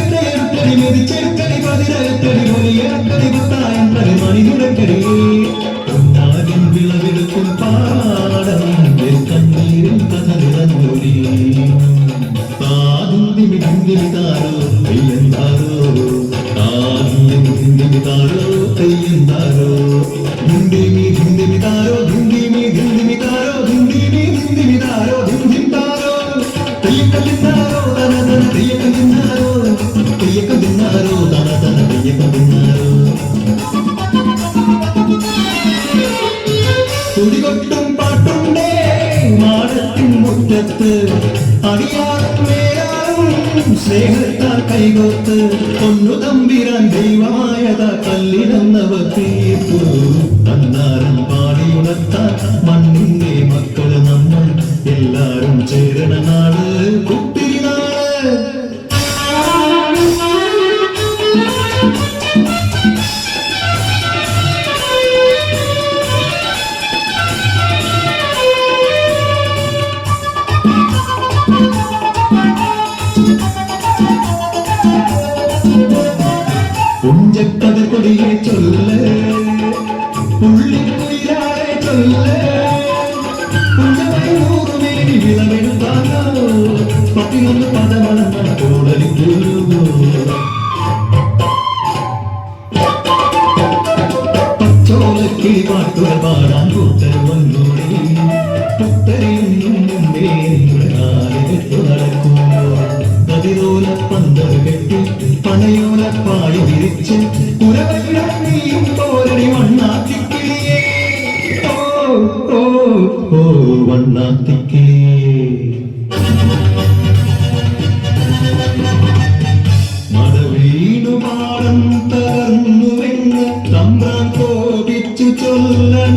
എട്ടടി എട്ടടി മെതിച്ചെട്ടടി പതിനെട്ടടി മുനിയേട്ടടി പത്തായത്തടി മണിതുടക്കടി. ഒന്നാകും വിളവെടുക്കും പാടം കണ്ണീരിൽ കഥ നിറഞ്ഞൂരി താതും തിമി തിമി താരോ അറ്റത്ത് അടിയാറും വേരാറും സ്നേഹത്താൽ കൈകോത്ത് പൊന്നു തമ്പിരാൻ ദൈവമായത കല്ലിടന്നവർ തീർപ്പു തന്നാരം പാടിയുണർത്താൻ മണ്ണിന്റെ പുഞ്ചക്കത് കൊടിയെ ചൊല്ല്. പുള്ളിക്കുയിലാളെ ചൊല്ല്. പുഞ്ചമയൂറുമേനി വിളവെടുത്താലോ. പതിനൊന്ന് പദമളന്ന കോടലിക്കൂ പച്ചോലക്കിളി പാട്ടുകൾ പാടാൻ കൂട്ടർ വന്നോടി. വണ്ണാത്തിക്കിളിയേ മടവീടുപാടം തകർന്നുവെന്ന് തമ്പ്രാൻ കോപിച്ചു ചൊല്ലണ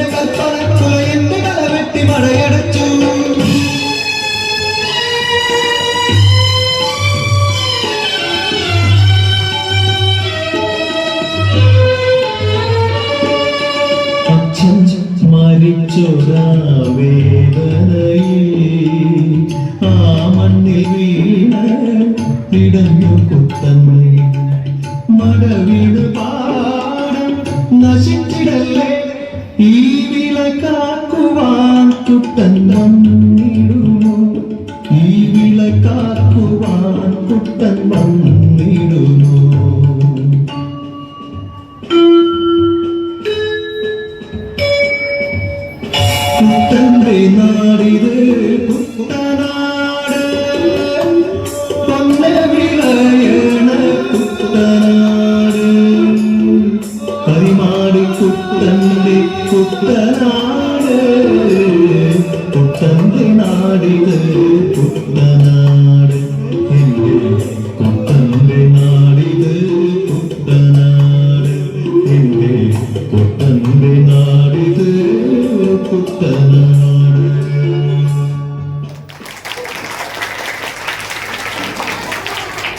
ഇടഞ്ഞു കുത്തന്നു മടവീട് പാടം നശിച്ചിടല്ലേ? ഈ കാക്കുവാൻ കുട്ടൻ വന്നിടുമോ? ഈ കാക്കുവാൻ കുട്ടൻ വന്നിടുമോ? കുട്ടന്റെ നാടിത് കുട്ടനാട് പൊന്ന വിളയണ കുട്ടന്റെ നാടിത് കുട്ടനാട് കുട്ടന്റെ നാടിത് നാടിത് കുട്ടനാട്